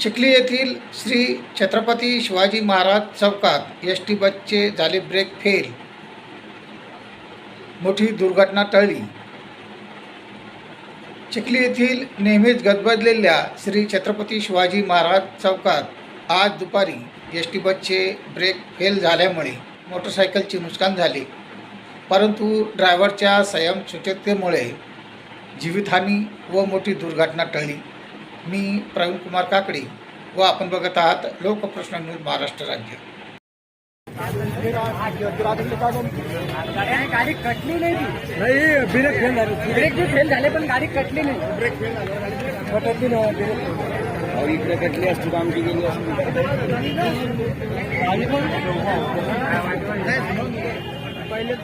चिखली येथील श्री छत्रपती शिवाजी महाराज चौकात S T बसचे झाले ब्रेक फेल. मोठी दुर्घटना टळली. चिखली येथील नेहमीच गजबजलेल्या श्री छत्रपती शिवाजी महाराज चौकात आज दुपारी एस टी बसचे ब्रेक फेल झाल्यामुळे मोटरसायकलचे नुकसान झाले. परंतु ड्रायव्हरच्या स्वयंसूचकतेमुळे जीवितहानी व मोठी दुर्घटना टळली. मी प्रवीण कुमार काकडे व आपण बघत आहात लोकप्रश्न न्यूज महाराष्ट्र राज्य. गाडी कटली नाही नाही ब्रेक फेल झाले. ब्रेक बी फेल झाले पण गाडी कटली नाही. ब्रेक फेल इकडे कटली असती तर आमची गेली असती. पहिले